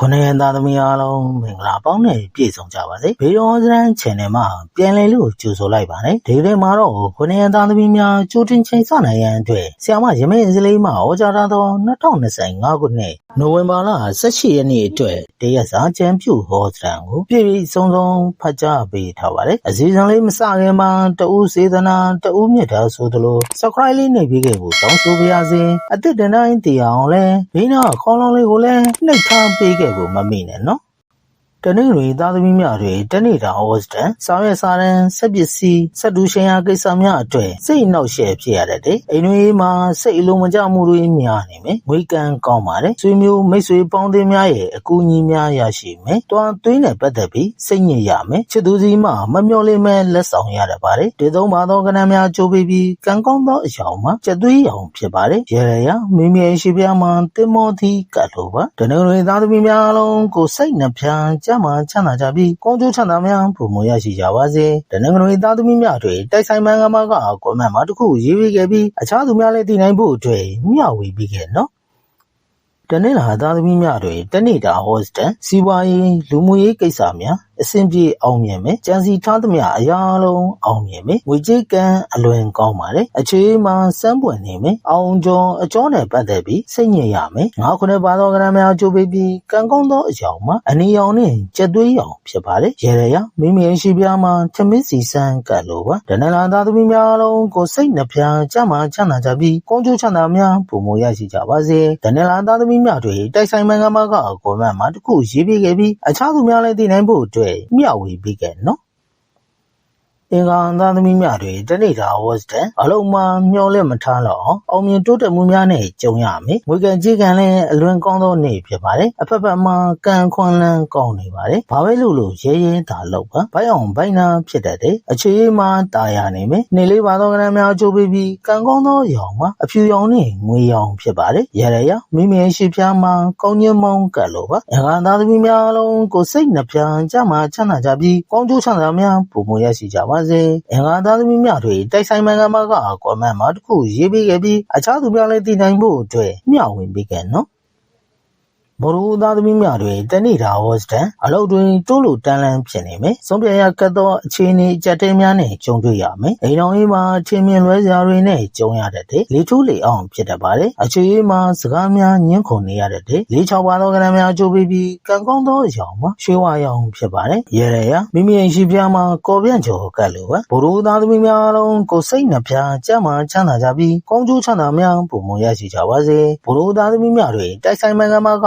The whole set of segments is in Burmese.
ခုနှစ်ရက်သားသမီးအားလုံးမင်္ဂလာပေါင်းနဲ့ပြည့်စုံကြပါစေဘေးတော်စရန် channel မှာပြန်လည်လို့ကြိုဆိုလိုက်ပါတယ်ဒီနေ့မှာတော့ခုနှစ်ရက်သားသမီးများကြိုတင်ချိန်ဆနိုင်ရန်အတွက်ဆ iam ရမင်းစလေးမှာဟောကြားထားသော2025ခုနှစ် နိုဝင်ဘာလ18ရက်နေ့အတွက်တရက်စာချမ်းပြုဟောစရန်ကိုပြည့်ပြည့်စုံစုံဖတ်ကြားပေးထားပါတယ်အစီအစဉ်လေးမစခင်မှာတဦးစေတနာတဦးမြတ်တာဆိုသလို subscribe လေးနှိပ်ပေးခဲ့ဖို့တောင်းဆိုပါရစေအသစ်တင်တိုင်းတည်အောင်လဲဘေးနာခေါင်းလုံးလေးကိုလည်းနှိပ်ထားပေးခဲ့ဖို့မမေ့နဲ့နော် တနင်္ဂနွေသားသမီးများတွေတနေ့တာဩဂတ်တန်ဆောင်ရွက်စာရန်ဆက်ပစ္စည်းဆက်တူရှင်ရာကိစ္စများအတွေ့စိတ်နှောက်ယှက်ဖြစ်ရတဲ့တဲ့အိမ်တွေမှာစိတ်အလုံးမကျမှုတွေများနေမယ်ငွေကံကောင်းပါတယ်ဆွေမျိုးမိတ်ဆွေပေါင်းတင်များရဲ့အကူအညီများရရှိမယ်တွန်းသွင်းနဲ့ပတ်သက်ပြီးစိတ်ညစ်ရမယ်ချစ်သူစီမှမမျော်လင့်မဲ့လက်ဆောင်ရတတ်ပါတယ်ဒီသုံးပါသောကဏ္ဍများကြိုးပြီးပြီးကံကောင်းသောအရာမှာကျက်သွေးရောင်ဖြစ်ပါတယ်ရေရရမိမိရဲ့ရှိပြမှာတင်မောသီကတ်လိုပါတနင်္ဂနွေသားသမီးများအလုံးကိုစိတ်နှပြကြမ်းမှချမ်းသာကြပြီးကောင်းကျိုးချမ်းသာများပုံမရရှိကြပါစေတနင်္ဂနွေသားသမီးများတွေတိုက်ဆိုင်မှန်ကမကကွန်မန့်မှာတစ်ခုရေးပေးခဲ့ပြီးအခြားသူများလည်းတည်နိုင်ဖို့အတွက်မျှဝေပေးခဲ့နော်တနေ့လာသားသမီးများတွေတနေ့တာဟောစတန်စီးပွားရေးလူမှုရေးကိစ္စများအဆင်ပြေအောင်မြင်မယ်ကြံစီထားသမျှအရာလုံးအောင်မြင်မယ်ငွေကြေးကံအလွန်ကောင်းပါတယ်အခြေမှစမ်းပွင့်နေမယ်အောင်ကျော်အကျော်နဲ့ပတ်သက်ပြီးစိတ်ညစ်ရမယ်ငါခုနှစ်ပါသောကရများကြိုးပေးပြီးကံကောင်းသောအကြောင်းမှာအနီရောင်နဲ့ကြက်သွေးရောင်ဖြစ်ပါတယ်ရေရရမိမိရဲ့ရှိပြားမှာထမင်းစီစမ်းကတ်လိုပါတနေ့လာသားသမီးများလုံးကိုစိတ်နှပြကြမ်းမှချမ်းသာကြပြီးကောင်းကျိုးချမ်းသာများပုံမရရှိကြပါစေတနေ့လာသားသမီးများတွေတိုက်ဆိုင်မှန်ကမကကွန်မန့်မှာတစ်ခုရေးပေးခဲ့ပြီးအခြားသူများလည်းတည်နိုင်ဖို့အတွက်မျှဝေပေးခဲ့နော် အင်္ဂါသားသမီးများတွေတနေ့တာဝတ်တန်အလုံးမမျောလက်မထားတော့အောင်အောင်မြင်တိုးတက်မှုများနဲ့ကြုံရမယ်။ဝေကံကြီးကံလည်းအလွန်ကောင်းသောနေ့ဖြစ်ပါတယ်။အဖက်ဖက်မှာကံခွန်လန်းကောင်းနေပါတယ်။ဘာပဲလို့လို့ရဲရဲသာလောက်ပါ။ဘိုက်အောင်ဘိုက်နာဖြစ်တတ်တယ်။အခြေအေးမှာတာယာနေမယ်။နေလေးပါသောကံများအကျိုးပေးပြီးကံကောင်းသောရောင်မှာအဖြူရောင်နဲ့ငွေရောင်ဖြစ်ပါတယ်။ရရရမိမိရဲ့ရှိဖျားမှာကောင်းခြင်းမောင်းကတ်လို့ပါ။အင်္ဂါသားသမီးများအလုံးကိုစိတ်နှပြကြမှာချမ်းသာကြပြီးကောင်းကျိုးချမ်းသာများပုံမရရှိကြပါစေ။အင်္ဂါသားသမီးများတွေတိုက်ဆိုင်မှန်ကမကကွန်မန့်မှာတစ်ခုရေးပေးခဲ့ပြီးအခြားသူများလည်းတည်နိုင်ဖို့အတွက်မျှဝေပေးခဲ့နော် ဘော်ရူသားသမီးများတွေတနေ့တာဝတ်တန်အလုတ်တွင်တိုးလိုတန်းလန်းဖြစ်နေမယ်။ဆုံးဖြတ်ရကတ်သောအခြေအနေအကြက်တဲများနဲ့ကြုံတွေ့ရမယ်။အိမ်တော်ကြီးမှာထင်မြင်လွဲစရာတွေနဲ့ကြုံရတတ်တယ်။လေထိုးလေအောင်ဖြစ်တတ်ပါတယ်။အခြေအေးမှာစကားများညှင်းခုန်နေရတတ်တယ်။လေးချောက်ပါသောကဏ္ဍများကြိုးပြီးပြီးကံကောင်းသောအရောင်မှာရွှေဝါရောင်ဖြစ်ပါတယ်။ရဲရရမိမိရဲ့ရှိပြားမှာကော်ပြန့်ကျော်ကတ်လိုပါ။ဘော်ရူသားသမီးများအလုံးကိုစိတ်နှပြကြမ်းမှချမ်းသာကြပြီးကောင်းကျိုးချမ်းသာများပုံမရရှိကြပါစေ။ဘော်ရူသားသမီးများတွေတိုက်ဆိုင်မှန်ကမက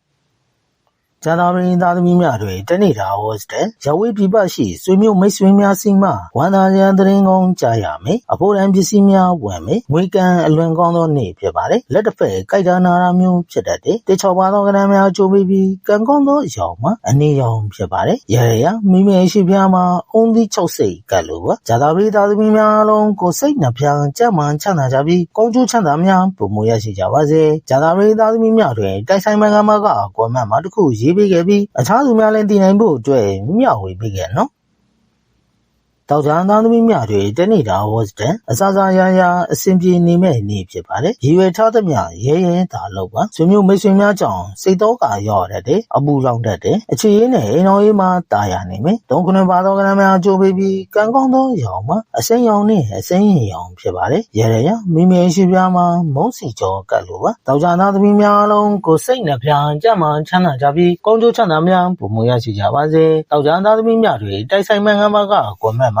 ကျန်တော်ရင်သားသမီးများတွေတနေ့တာဟောစတဲ့ရဝေးပြပရှိဆွေမျိုးမိတ်ဆွေများစီမှဝန်သာရန်တရင်ကောင်းကြားရမယ်အဖို့တန်ပစ္စည်းများဝင်မယ်ငွေကံအလွန်ကောင်းသောနေ့ဖြစ်ပါတယ်လက်တစ်ဖက်ကြိုက်တာနာရာမျိုးဖြစ်တတ်တယ်တေချောပါသောကဏ္ဍများကြိုးပြီးပြီးကံကောင်းသောအရောင်မှာအနေရောင်ဖြစ်ပါတယ်ရရရမိမိရဲ့ရှိပြားမှာအုံးသီး၆စိတ်ကတ်လို့ပါဇာတာပရိသားသမီးများအလုံးကိုစိတ်နှပြကြက်မှန်ချမ်းသာကြပြီးကောင်းကျိုးချမ်းသာများပုံမရရှိကြပါစေဇာတာပရိသားသမီးများတွင်တိုက်ဆိုင်မှန်ကမကကွန်မန့်မှာတစ်ခုရေးပေးခဲ့ပြီးအခြားသူများလည်းတည်နိုင်ဖို့အတွက်မျှဝေပေးခဲ့နော် တောက်ကြမ်းသားသမီးများတွေတနေ့တာဝတ်တန်အစားစားရရအဆင်ပြေနေမဲ့နေဖြစ်ပါတယ်ရည်ရွယ်ထားသမျှရဲရဲသာလောက်ပါဆွေမျိုးမိတ်ဆွေများကြောင့်စိတ်တော့ကရော့ရတဲ့အပူလောင်တတ်တယ်အခြေရင်းနဲ့အိမ်တော်ရေးမှာတာယာနေမယ်တုံးခုနှစ်ပါသောကဏ္ဍများကြိုးပေးပြီးကံကောင်းသောရောင်မှာအစိမ်းရောင်နဲ့အစိမ်းရင်ရောင်ဖြစ်ပါတယ်ရဲရဲရမိမိရှိပြားမှာမုံစီကြောကတ်လို့ပါတောက်ကြမ်းသားသမီးများအလုံးကိုစိတ်နှပြကြမ်းမှချမ်းသာကြပြီးကောင်းကျိုးချမ်းသာများပုံမရရှိကြပါစေတောက်ကြမ်းသားသမီးများတွေတိုက်ဆိုင်မှန်ကမ်းပါကကွန်မန့်မှာ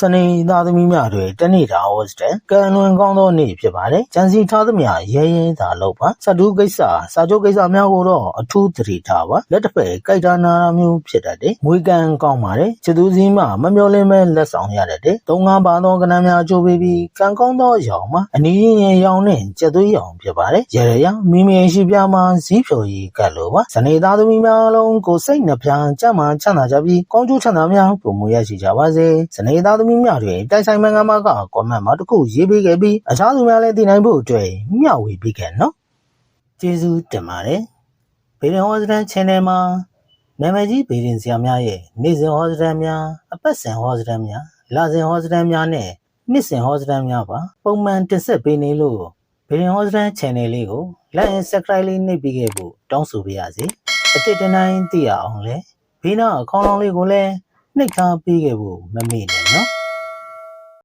စနေသားသမီးများတွေတနေ့တာဝတ်တဲ့ကံလွန်ကောင်းသောနေ့ဖြစ်ပါတယ်။ကြံစီထားသမျှရဲရဲသာလုပ်ပါ။စတူးကိစ္စစာချုပ်ကိစ္စများကိုတော့အထူးသတိထားပါ။လက်တစ်ဖက်ကြိုက်တာနာတာမျိုးဖြစ်တတ်တယ်။မွေကံကောင်းပါတယ်။ချစ်သူစည်းမှမမျောလင်းမဲ့လက်ဆောင်ရတတ်တယ်။သုံးငါးပါသောကဏ္ဍများအကျိုးပေးပြီးကံကောင်းသောအရောင်မှာအနည်းရင်ရင်ရောင်နဲ့ကြက်သွေးရောင်ဖြစ်ပါတယ်။ရဲရဲရမိမိရှိပြမှာဇီးဖြိုရီကတ်လို့ပါ။စနေသားသမီးများအလုံးကိုစိတ်နှပြကြမ်းမှချမ်းသာကြပြီးကောင်းကျိုးချမ်းသာများပုံမရရှိကြပါစေ။စနေသားသမီးသမီးများတွင်တိုက်ဆိုင်မင်္ဂမကကွန်မန့်မှာတစ်ခုရေးပေးခဲ့ပြီးအခြားသူများလည်းသိနိုင်ဖို့အတွက်မျှဝေပေးခဲ့နော်ကျေးဇူးတင်ပါတယ်ဘေရင်ဟောစတန် channel မှာနာမည်ကြီးဘေရင်ဆရာများရဲ့နေ့စဉ်ဟောစတန်များအပတ်စဉ်ဟောစတန်များလစဉ်ဟောစတန်များနဲ့နှစ်စဉ်ဟောစတန်များပါပုံမှန်တင်ဆက်ပေးနေလို့ဘေရင်ဟောစတန် channel လေးကို like and subscribe လေးနှိပ်ပေးခဲ့ဖို့တောင်းဆိုပါရစေအစ်တတိုင်းသိရအောင်လဲဘေးနာအကောင်းဆုံးလေးကိုလည်းနှိပ်ထားပေးခဲ့ဖို့မမေ့နဲ့နော်